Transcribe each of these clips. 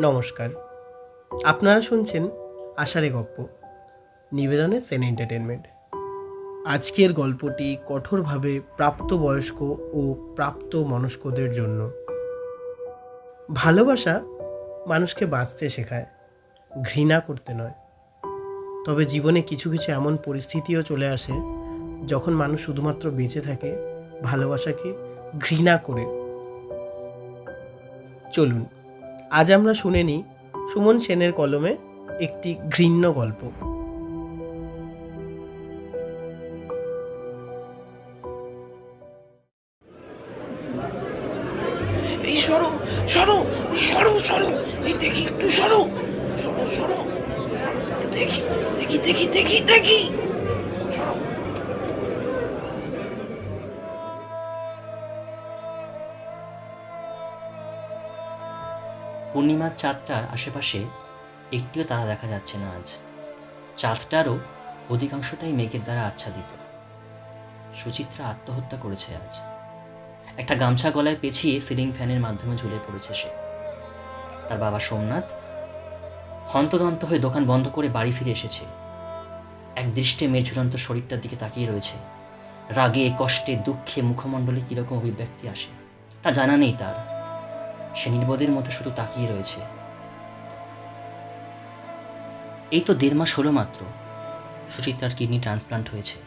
নমস্কার। আপনারা শুনছেন আষাঢ়ে গপ্প, নিবেদনে সেন এন্টারটেনমেন্ট আজকের গল্পটি কঠোরভাবে প্রাপ্তবয়স্ক ও প্রাপ্ত মনস্কদের জন্য। ভালোবাসা মানুষকে বাঁচতে শেখায়, ঘৃণা করতে নয়। তবে জীবনে কিছু কিছু এমন পরিস্থিতিও চলে আসে, যখন মানুষ শুধুমাত্র বেঁচে থাকে, ভালোবাসাকে ঘৃণা করে। চলুন আজ আমরা শুনে নিই সুমন সেনের কলমে একটি ঘৃণ্য গল্প। এই সরো সরো সরো সরো, এই দেখি একটু সরো। সরো সরো সরো দেখি দেখি দেখি দেখি দেখি। পূর্ণিমার চাঁদটার আশেপাশে একটিও তারা দেখা যাচ্ছে না আজ। চাঁদটারও অধিকাংশটাই মেঘের দ্বারা আচ্ছাদিত। সুচিত্রা আত্মহত্যা করেছে আজ। একটা গামছা গলায় পেঁচিয়ে সিলিং ফ্যানের মাধ্যমে ঝুলে পড়েছে সে। তার বাবা সোমনাথ হন্তদন্ত হয়ে দোকান বন্ধ করে বাড়ি ফিরে এসেছে। এক দৃষ্টে মেয়ের ঝুলন্ত শরীরটার দিকে তাকিয়ে রয়েছে। রাগে, কষ্টে, দুঃখে মুখমণ্ডলে কীরকম অভিব্যক্তি আসে, তা জানা নেই তার। সে নির্বোধের মতো শুধু তাকিয়ে রয়েছে। এই তো দেড় মাস হলো মাত্র। সুচিত্রার কিডনি ট্রান্সপ্লান্ট হয়েছে।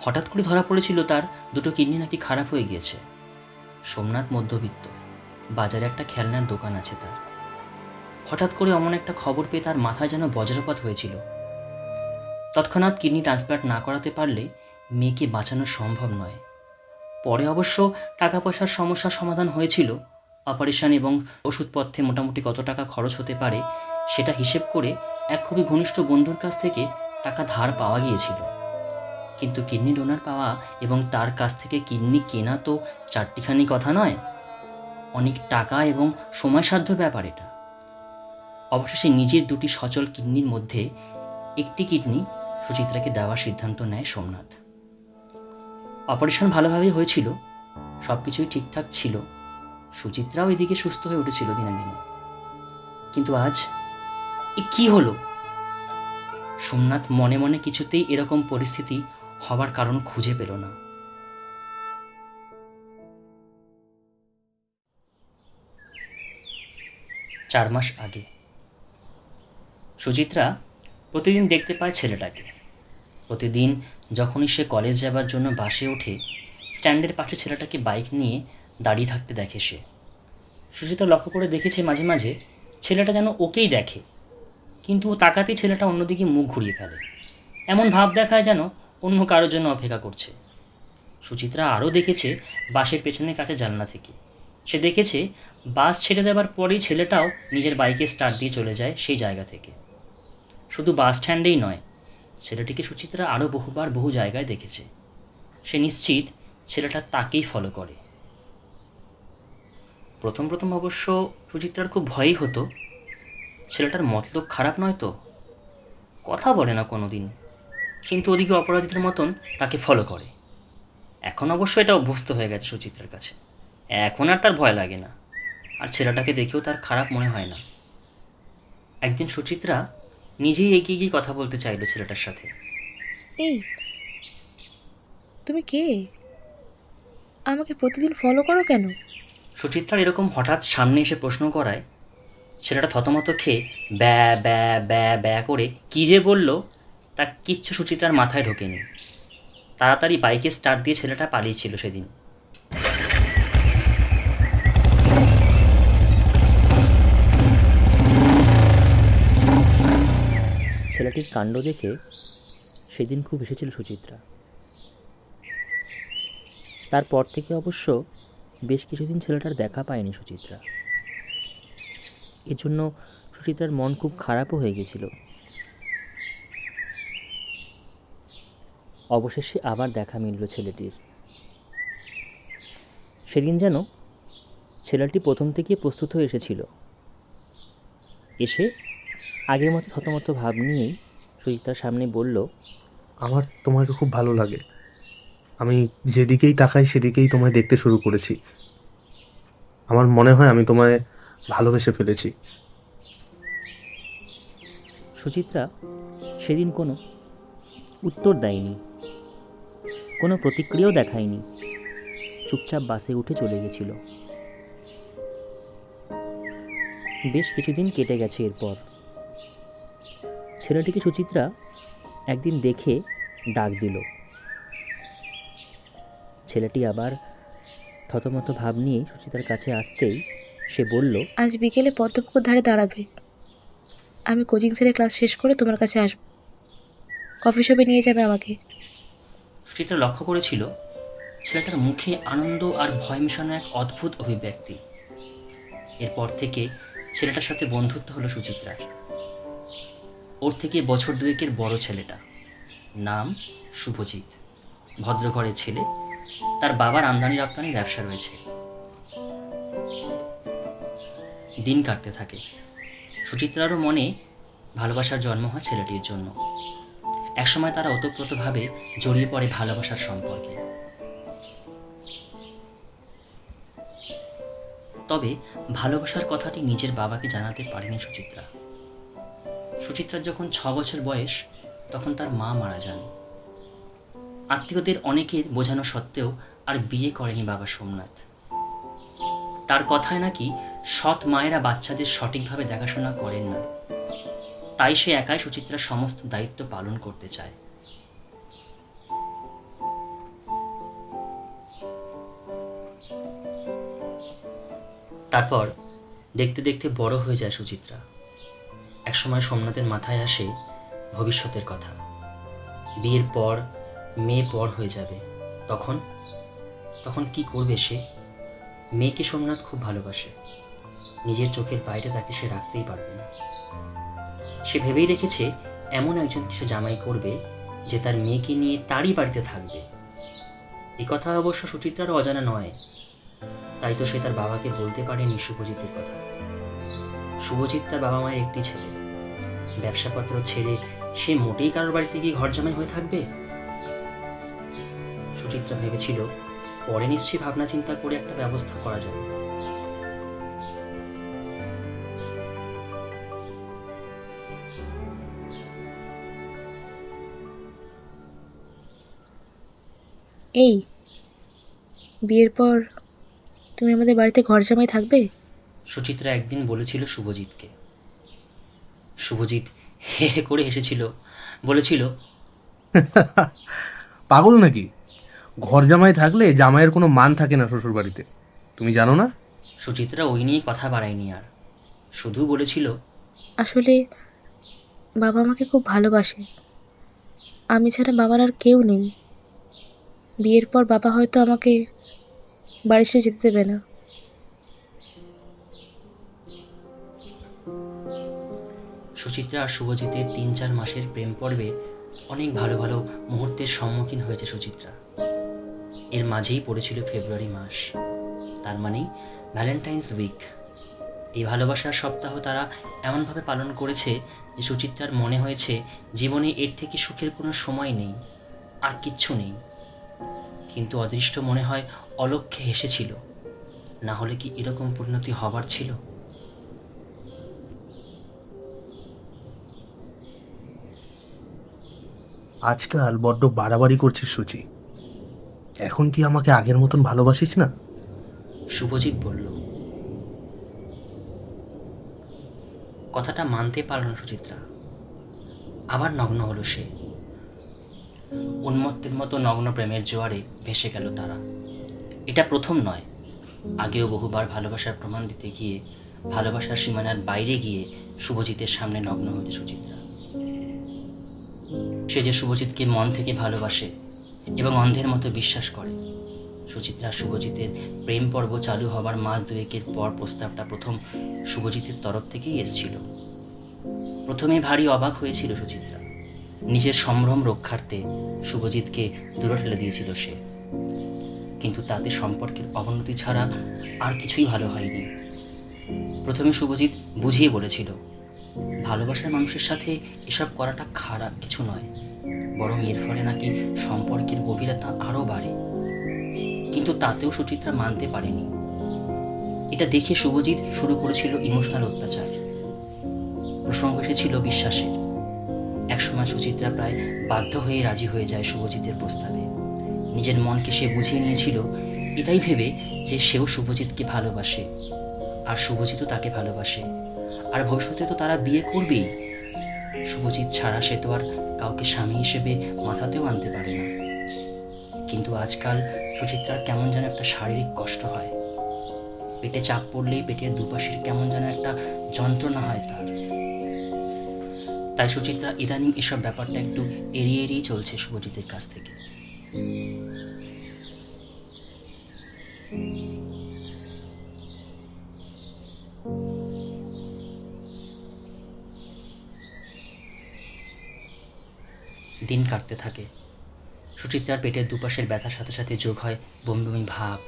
হঠাৎ করে ধরা পড়েছিল তার দুটো কিডনি নাকি খারাপ হয়ে গিয়েছে। সোমনাথ মধ্যবিত্ত। বাজারে একটা খেলনার দোকান আছে তার। হঠাৎ করে অমন একটা খবর পেয়ে তার মাথায় যেন বজ্রপাত হয়েছিল। তৎক্ষণাৎ কিডনি ট্রান্সপ্লান্ট না করাতে পারলে মেয়েকে বাঁচানো সম্ভব নয়। পরে অবশ্য টাকা পয়সার সমস্যার সমাধান হয়েছিল অপারেশন এবং ওষুধপথ্যে মোটামুটি কত টাকা খরচ হতে পারে সেটা হিসেব করে এক খুবই ঘনিষ্ঠ বন্ধুর কাছ থেকে টাকা ধার পাওয়া গিয়েছিল। কিন্তু কিডনি ডোনার পাওয়া এবং তার কাছ থেকে কিডনি কেনা তো চারটিখানি কথা নয়। অনেক টাকা এবং সময়সাধ্য ব্যাপার এটা। অবশেষে নিজের দুটি সচল কিডনির মধ্যে একটি কিডনি সুচিত্রাকে দেওয়ার সিদ্ধান্ত নেয় সোমনাথ। অপারেশন ভালোভাবেই হয়েছিল। সব কিছুই ঠিকঠাক ছিল। সুচিত্রাও এদিকে সুস্থ হয়ে উঠেছিল দিনে দিনে কিন্তু আজ এ কি হলো? সোমনাথ মনে মনে কিছুতেই এরকম পরিস্থিতি হবার কারণ খুঁজে পেল না। চার মাস আগে সুচিত্রা প্রতিদিন দেখতে পায় ছেলেটাকে। প্রতিদিন যখনই সে কলেজ যাবার জন্য বাসে ওঠে, স্ট্যান্ডের পাশে ছেলেটাকে বাইক নিয়ে দাঁড়িয়ে থাকতে দেখে সে। সুচিত্রা লক্ষ্য করে দেখেছে মাঝে মাঝে ছেলেটা যেন ওকেই দেখে, কিন্তু ও তাকাতেই ছেলেটা অন্যদিকে মুখ ঘুরিয়ে ফেলে। এমন ভাব দেখায় যেন অন্য কারোর জন্য অপেক্ষা করছে। সুচিত্রা আরও দেখেছে বাসের পেছনের কাছে জানলা থেকে। সে দেখেছে বাস ছেড়ে দেওয়ার পরেই ছেলেটাও নিজের বাইকে স্টার্ট দিয়ে চলে যায় সেই জায়গা থেকে। শুধু বাস স্ট্যান্ডেই নয়, ছেলেটিকে সুচিত্রা আরও বহুবার বহু জায়গায় দেখেছে। সে নিশ্চিত ছেলেটা তাকেই ফলো করে। প্রথম প্রথম অবশ্য সুচিত্রার খুব ভয়ই হতো। ছেলেটার মতলব খারাপ নয় তো? কথা বলে না কোনো দিন কিন্তু ওদিকে অপরাধীদের মতন তাকে ফলো করে। এখন অবশ্য এটা অভ্যস্ত হয়ে গেছে সুচিত্রার কাছে। এখন আর তার ভয় লাগে না। আর ছেলেটাকে দেখেও তার খারাপ মনে হয় না। একদিন সুচিত্রা নিজেই এগিয়ে গিয়ে কথা বলতে চাইলো ছেলেটার সাথে। এই, তুমি কে? আমাকে প্রতিদিন ফলো করো কেন? সুচিত্রার এরকম হঠাৎ সামনে এসে প্রশ্ন করায় ছেলেটা থতমত খেয়ে ব্যা ব্যা ব্যা ব্যা করে কী যে বলল, তা কিচ্ছু সুচিত্রার মাথায় ঢোকেনি। তাড়াতাড়ি বাইকে স্টার্ট দিয়ে ছেলেটা পালিয়েছিল সেদিন। ছেলেটির কাণ্ড দেখে সেদিন খুব এসেছিল সুচিত্রা। তারপর থেকে অবশ্য বেশ কিছুদিন ছেলেটার দেখা পায়নি সুচিত্রা। এজন্য সুচিত্রার মন খুব খারাপও হয়ে গেছিল। অবশেষে আবার দেখা মিলল ছেলেটির। সেদিন যেন ছেলেটি প্রথম থেকে প্রস্তুত হয়ে এসেছিল। এসে আগের মতো থতমত ভাব নিয়েই সুচিত্রার সামনে বলল, আমার তোমাকে খুব ভালো লাগে। আমি যেদিকেই তাকাই সেদিকেই তোমায় দেখতে শুরু করেছি। আমার মনে হয় আমি তোমায় ভালোবেসে ফেলেছি। সুচিত্রা সেদিন কোনো উত্তর দেয়নি, কোনো প্রতিক্রিয়াও দেখায়নি। চুপচাপ বাসে উঠে চলে গেছিল। বেশ কিছুদিন কেটে গেছে এরপর। ছেলেটিকে সুচিত্রা একদিন দেখে ডাক দিল। ছেলেটি আবার থতমত ভাব নিয়ে সুচিত্রার কাছে আসতেই সে বলল আজ বিকেলে পদ্মপুকুর ধারে দাঁড়াবে। আমি কোচিং সেন্টারে ক্লাস শেষ করে তোমার কাছে আসব। কফি শপে নিয়ে যাবে আমাকে। সুচিত্রা লক্ষ্য করেছিল ছেলেটার মুখে আনন্দ আর ভয় মেশানো এক অদ্ভুত অভিব্যক্তি। এরপর থেকে ছেলেটার সাথে বন্ধুত্ব হলো সুচিত্রার। ওর থেকে বছর দুয়েকের বড় ছেলেটা। নাম শুভজিৎ। ভদ্রঘরের ছেলে তার বাবার আমদানি রপ্তানি ব্যবসা রয়েছে। দিন কাটতে থাকে। সুচিত্রারও মনে ভালোবাসার জন্ম হয় ছেলেটির জন্য। একসময় তারা ওতপ্রোতভাবে জড়িয়ে পড়ে ভালোবাসার সম্পর্কে। তবে ভালোবাসার কথাটি নিজের বাবাকে জানাতে পারেনি সুচিত্রা। সুচিত্রার যখন ছ বছর বয়স, তখন তার মা মারা যান। আত্মীয়দের অনেকের বোঝানো সত্ত্বেও আর বিয়ে করেনি বাবা সোমনাথ। তার কথায় নাকি সৎ মায়েরা বাচ্চাদের সঠিকভাবে দেখাশোনা করেন না। তাই সে একাই সুচিত্রার সমস্ত দায়িত্ব পালন করতে চায়। তারপর দেখতে দেখতে বড় হয়ে যায় সুচিত্রা। একসময় সোমনাথের মাথায় আসে ভবিষ্যতের কথা। বিয়ের পর মেয়ে পর হয়ে যাবে। তখন তখন কি করবে সে? মেয়েকে সোমনাথ খুব ভালোবাসে। নিজের চোখের বাইরে তাকে সে রাখতেই পারবে না। সে ভেবেই রেখেছে, এমন একজনকে সে জামাই করবে যে তার মেয়েকে নিয়ে তারই বাড়িতে থাকবে। এ কথা অবশ্য সুচিত্রার অজানা নয়। তাই তো সে তার বাবাকে বলতে পারেনি শুভজিতের কথা। শুভজিৎ তার বাবা মায়ের একটি ছেলে। ব্যবসাপত্র ছেড়ে সে মোটেই কারোর বাড়িতে গিয়ে ঘর জামাই হয়ে থাকবে? সুচিত্রা ভেবেছিল পরে নিশ্চয়ই ভাবনা চিন্তা করে একটা ব্যবস্থা করা যাবে। এই বিয়ের পর তুমি আমাদের বাড়িতে ঘর জামাই থাকবে? সুচিত্রা একদিন বলেছিল শুভজিৎকে। শুভজিৎ হে হে করে এসেছিল বলেছিল পাগল নাকি? ঘর জামাই থাকলে জামাইয়ের কোনো মান থাকে না শ্বশুর বাড়িতে তুমি জানো না? সুচিত্রা ওই নিয়ে কথা বাড়ায়নি আর। শুধু বলেছিল আসলে বাবা আমাকে খুব ভালোবাসে। আমি ছাড়া বাবার আর কেউ নেই। বিয়ের পর বাবা হয়তো আমাকে বাড়ি ছেড়ে যেতে দেবে না। সুচিত্রা আর শুভজিতের তিন চার মাসের প্রেম পর্বে অনেক ভালো ভালো মুহূর্তের সম্মুখীন হয়েছে সুচিত্রা। এর মাঝেই পড়েছিল ফেব্রুয়ারি মাস। তার মানে ভ্যালেন্টাইন্স উইক এই ভালোবাসার সপ্তাহ তারা এমনভাবে পালন করেছে যে সুচিত্রার মনে হয়েছে জীবনে এর থেকে সুখের কোনো সময় নেই, আর কিচ্ছু নেই। কিন্তু অদৃষ্ট মনে হয় অলক্ষ্যে হেসেছিল। না হলে কি এরকম পরিণতি হবার ছিল? আজকাল বড্ড বাড়াবাড়ি করছিস সুচি। এখন কি আমাকে আগের মতন ভালোবাসিস না? শুভজিৎ বলল। কথাটা মানতে পারল না সুচিত্রা। আবার নগ্ন হলো সে। উন্মত্তের মতো নগ্ন প্রেমের জোয়ারে ভেসে গেল তারা। এটা প্রথম নয়। আগেও বহুবার ভালোবাসার প্রমাণ দিতে গিয়ে, ভালোবাসার সীমানার বাইরে গিয়ে শুভজিতের সামনে নগ্ন হতে সুচিত্রা। সে যে শুভজিৎকে মন থেকে ভালোবাসে এবং অন্ধের মতো বিশ্বাস করে। সুচিত্রা শুভজিতের প্রেম পর্ব চালু হবার মাস দুয়েকের পর প্রস্তাবটা প্রথম শুভজিতের তরফ থেকেই এসছিল। প্রথমে ভারী অবাক হয়েছিল সুচিত্রা। নিজের সম্ভ্রম রক্ষার্থে শুভজিৎকে দূরে ঠেলে দিয়েছিল সে। কিন্তু তাতে সম্পর্কের অবনতি ছাড়া আর কিছুই ভালো হয়নি। প্রথমে শুভজিৎ বুঝিয়ে বলেছিল, ভালোবাসার মানুষের সাথে এসব করাটা খারাপ কিছু নয়। বরং এর ফলে নাকি সম্পর্কের গভীরতা আরও বাড়ে। কিন্তু তাতেও সুচিত্রা মানতে পারেনি। এটা দেখে শুভজিৎ শুরু করেছিল ইমোশনাল অত্যাচার। প্রসঙ্গ এসেছিল বিশ্বাসের। একসময় সুচিত্রা প্রায় বাধ্য হয়ে রাজি হয়ে যায় শুভজিতের প্রস্তাবে। নিজের মনকে সে বুঝিয়ে নিয়েছিল, এটাই ভেবে যে সেও শুভজিৎকে ভালোবাসে। আর শুভজিৎও তাকে ভালোবাসে। আর ভবিষ্যতে তো তারা বিয়ে করবেই। শুভজিৎ ছাড়া সে তো আর কাউকে স্বামী হিসেবে মাথাতেও আনতে পারে না। কিন্তু আজকাল সুচিত্রার কেমন যেন একটা শারীরিক কষ্ট হয়। পেটে চাপ পড়লেই পেটের দুপাশের কেমন যেন একটা যন্ত্রণা হয় তার। তাই সুচিত্রা ইদানিং এসব ব্যাপারটা একটু এড়িয়ে এড়িয়ে চলছে শুভজিতের কাছ থেকে। দিন কাটতে থাকে। সুচিত্রার পেটের দুপাশের ব্যথার সাথে সাথে যোগ হয় বমি বমি ভাব,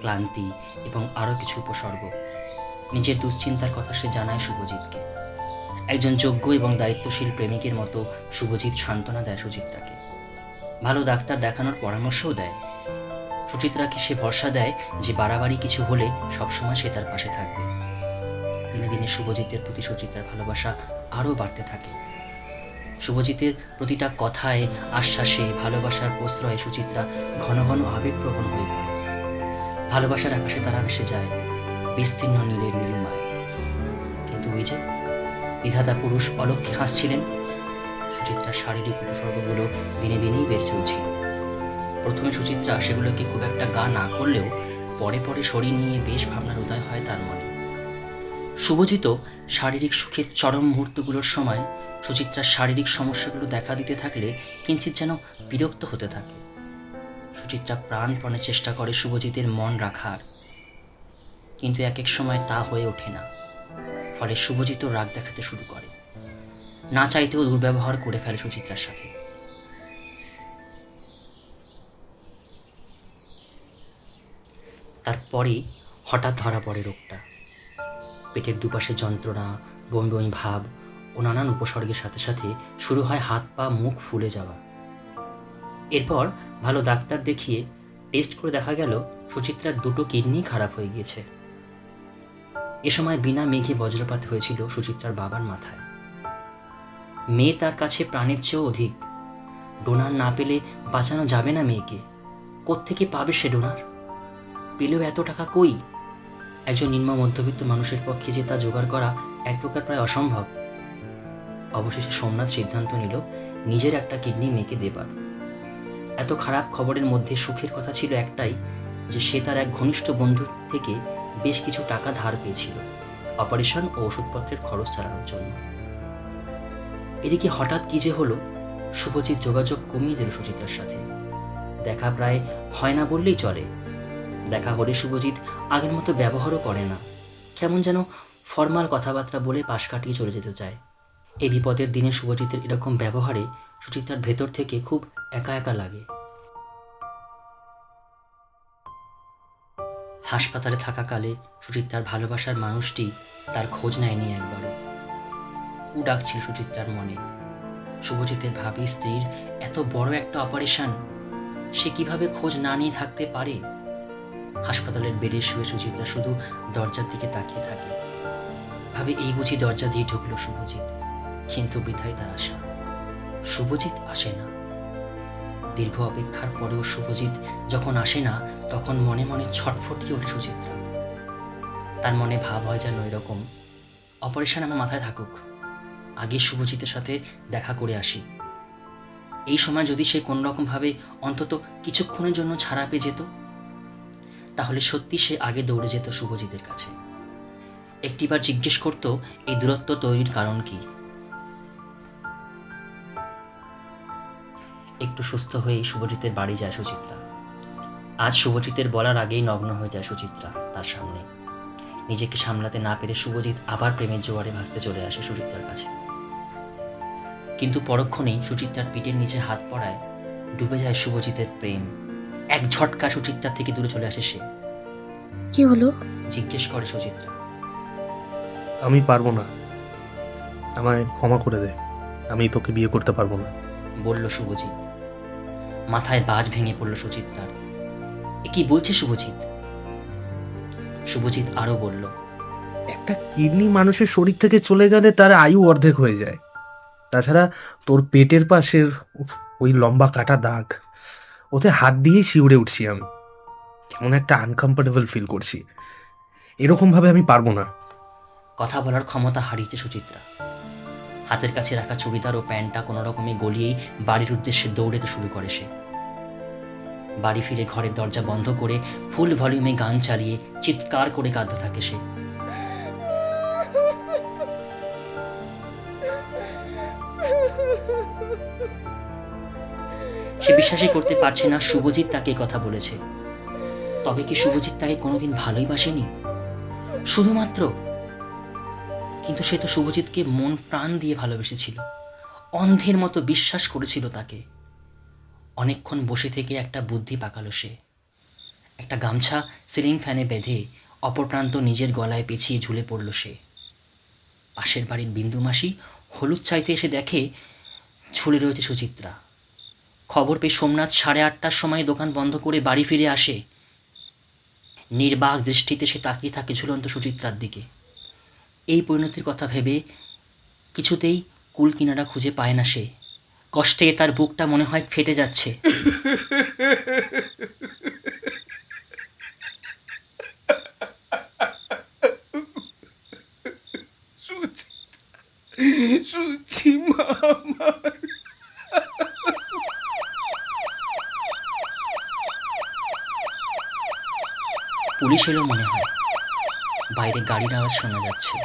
ক্লান্তি এবং আরও কিছু উপসর্গ। নিজের দুশ্চিন্তার কথা সে জানায় শুভজিৎকে। একজন যোগ্য এবং দায়িত্বশীল প্রেমিকের মতো শুভজিৎ সান্ত্বনা দেয় সুচিত্রাকে। ভালো ডাক্তার দেখানোর পরামর্শও দেয়। সুচিত্রাকে সে ভরসা দেয় যে বাড়াবাড়ি কিছু হলে সবসময় সে তার পাশে থাকবে। দিনে দিনে শুভজিতের প্রতি সুচিত্রার ভালোবাসা আরও বাড়তে থাকে। শুভজিতের প্রতিটা কথায়, আশ্বাসে, ভালোবাসার প্রশ্রয়ে সুচিত্রা ঘন ঘন আবেগপ্রবণ হয়ে পড়ে। ভালোবাসার আকাশে তারা ভেসে যায়, বিস্তীর্ণ নীলের নীলিমায়। কিন্তু ওই যে বিধাতা পুরুষ অলক্ষে হাসছিলেন সুচিত্রার শারীরিক উপসর্গগুলো দিনে দিনেই বেড়ে চলছিল। প্রথমে সুচিত্রা সেগুলোকে খুব একটা গা না করলেও পরে পরে শরীর নিয়ে বেশ ভাবনার উদয় হয় তার মনে। শুভজিত শারীরিক সুখের চরম মুহূর্তগুলোর সময় সুচিত্রার শারীরিক সমস্যাগুলো দেখা দিতে থাকলে কিঞ্চিত যেন বিরক্ত হতে থাকে। সুচিত্রা প্রাণপণে চেষ্টা করে শুভজিতের মন রাখার। কিন্তু এক এক সময় তা হয়ে ওঠে না। ফলে শুভজিৎ রাগ দেখাতে শুরু করে। না চাইতেও দুর্ব্যবহার করে ফেলে সুচিত্রার সাথে। তারপরেই হঠাৎ ধরা পড়ে রোগটা। পেটের দুপাশে যন্ত্রণা, বমি বমি ভাব ও নানান উপসর্গের সাথে সাথে শুরু হয় হাত পা মুখ ফুলে যাওয়া। এরপর ভালো ডাক্তার দেখিয়ে টেস্ট করে দেখা গেল সুচিত্রার দুটো কিডনি খারাপ হয়ে গিয়েছে। এ সময় বিনা মেঘে বজ্রপাত হয়েছিল সুচিত্রার বাবার মাথায়। মেয়ে তার কাছে প্রাণের চেয়েও অধিক। ডোনার না পেলে বাঁচানো যাবে না মেয়েকে। কোত্থেকে পাবে সে ডোনার? পেলেও এত টাকা কই? একজন নিম্ন মধ্যবিত্ত মানুষের পক্ষে যে তা জোগাড় করা এক প্রকার প্রায় অসম্ভব। অবশেষে সোমনাথ সিদ্ধান্ত নিল, নিজের একটা কিডনি মেয়েকে দেবার। এত খারাপ খবরের মধ্যে সুখের কথা ছিল একটাই, যে সে তার এক ঘনিষ্ঠ বন্ধুর থেকে বেশ কিছু টাকা ধার পেয়েছিল, অপারেশন ও ওষুধপত্রের খরচ চালানোর জন্য। এদিকে হঠাৎ কি যে হলো, শুভজিৎ যোগাযোগ কমিয়ে দিল সুচিত্রার সাথে। দেখা প্রায় হয় না বললেই চলে। দেখা হলে শুভজিৎ আগের মতো ব্যবহারও করে না। কেমন যেন ফর্মাল কথাবার্তা বলে পাশ কাটিয়ে চলে যেতে চায়। এই বিপদের দিনে শুভজিতের এরকম ব্যবহারে সুচিত্রার ভেতর থেকে খুব একা একা লাগে। হাসপাতালে থাকাকালে সুচিত্রার ভালোবাসার মানুষটি তার খোঁজ নেয়নি একবারও। উ ডাকছিল সুচিত্রার মনে। শুভজিতের ভাবি স্ত্রীর এত বড় একটা অপারেশন, সে কীভাবে খোঁজ না নিয়ে থাকতে পারে? হাসপাতালের বেডে শুয়ে সুচিত্রা শুধু দরজার দিকে তাকিয়ে থাকে। ভাবে এই বুঝি দরজা দিয়ে ঢুকলো শুভজিৎ। কিন্তু বৃথাই তার আশা। শুভজিৎ আসে না। দীর্ঘ অপেক্ষার পরেও শুভজিৎ যখন আসে না, তখন মনে মনে ছটফটিয়ে ওঠে সুচিত্রা। তার মনে ভাব হয় যেন এরকম, অপারেশন আমার মাথায় থাকুক, আগে শুভজিতের সাথে দেখা করে আসি। এই সময় যদি সে কোনোরকমভাবে অন্তত কিছুক্ষণের জন্য ছাড়া পেয়ে যেত, তাহলে সত্যি সে আগে দৌড়ে যেত শুভজিতের কাছে। একটিবার জিজ্ঞেস করতো, এই দূরত্ব তৈরির কারণ কি? একটু সুস্থ হয়ে শুভজিতের বাড়ি যায় সুচিত্রা। আজ শুভজিতের বলার আগেই নগ্ন হয়ে যায় সুচিত্রা তার সামনে। নিজেকে সামলাতে না পেরে শুভজিৎ আবার প্রেমের জোয়ারে ভাসতে চলে আসে সুচিত্রার কাছে। কিন্তু পরক্ষণেই সুচিত্রার পিঠের নিচে হাত পড়ায় ডুবে যায় শুভজিতের প্রেম। এক ঝটকা সুচিত্রার থেকে দূরে চলে আসে সে। কি হলো? জিজ্ঞেস করে সুচিত্রা। আমি পারব না। আমায় ক্ষমা করে দে। আমি তোকে বিয়ে করতে পারব না। বলল শুভজিৎ। মাথায় বাজ ভেঙে পড়ল সুচিত্রার এ কি বলছে শুভজিৎ? শুভজিৎ আরও বলল একটা কিডনি মানুষের শরীর থেকে চলে গেলে তার আয়ু অর্ধেক হয়ে যায়। তাছাড়া তোর পেটের পাশের ওই লম্বা কাটা দাগ ওতে হাত দিয়েই শিউরে উঠছি আমি। কেমন একটা আনকমফোর্টেবল ফিল করছি। এরকম ভাবে আমি পারব না। কথা বলার ক্ষমতা হারিয়েছে সুচিত্রা। হাতের কাছে রাখা চুড়িদার ও প্যান্টটা কোনো রকমে গলিয়েই বাড়ির উদ্দেশ্যে দৌড়েতে শুরু করে সে। বাড়ি ফিরে ঘরের দরজা বন্ধ করে ফুল ভলিউমে গান চালিয়ে চিৎকার করে কাঁদতে থাকে সে। সে বিশ্বাসই করতে পারছে না শুভজিৎ তাকে কথা বলেছে। তবে কি শুভজিৎ তাকে কোনোদিন ভালোই বাসেনি? শুধুমাত্র কিন্তু সে তো শুভজিৎকে মন প্রাণ দিয়ে ভালোবেসেছিল। অন্ধের মতো বিশ্বাস করেছিল তাকে। অনেকক্ষণ বসে থেকে একটা বুদ্ধি পাকালো সে। একটা গামছা সিলিং ফ্যানে বেঁধে অপর প্রান্ত নিজের গলায় পেঁচিয়ে ঝুলে পড়ল সে। পাশের বাড়ির বিন্দু মাসি হলুদ চাইতে এসে দেখে, ঝুলে রয়েছে সুচিত্রা। খবর পেয়ে সোমনাথ সাড়ে আটটার সময় দোকান বন্ধ করে বাড়ি ফিরে আসে। নির্বাক দৃষ্টিতে সে তাকিয়ে থাকে ঝুলন্ত সুচিত্রার দিকে। এই পরিণতির কথা ভেবে কিছুতেই কুল কিনারা খুঁজে পায় না সে। কষ্টে তার বুকটা মনে হয় ফেটে যাচ্ছে। সুচি সুচি পুলিশ এলো মনে হয়। বাইরে গাড়ির আওয়াজ শোনা যাচ্ছে।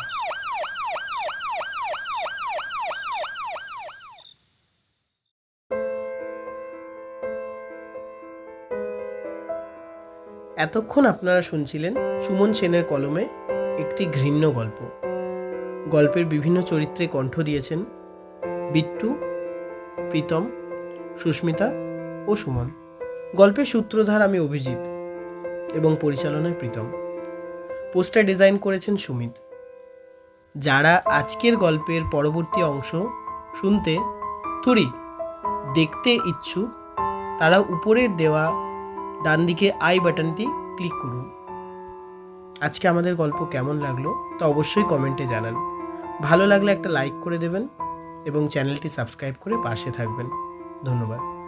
এতক্ষণ আপনারা শুনছিলেন সুমন সেনের কলমে একটি ঘৃণ্য গল্প। গল্পের বিভিন্ন চরিত্রে কণ্ঠ দিয়েছেন বিট্টু, প্রীতম, সুস্মিতা ও সুমন। গল্পের সূত্রধার আমি অভিজিৎ এবং পরিচালনায় প্রীতম। পোস্টার ডিজাইন করেছেন সুমিত। যারা আজকের গল্পের পরবর্তী অংশ শুনতে থুরি দেখতে ইচ্ছুক, তারা উপরের দেওয়া ডান দিকে আই বাটনটি ক্লিক করুন। আজকে আমাদের গল্প কেমন লাগল তা অবশ্যই কমেন্টে জানান। ভালো লাগলে একটা লাইক করে দেবেন এবং চ্যানেলটি সাবস্ক্রাইব করে পাশে থাকবেন। ধন্যবাদ।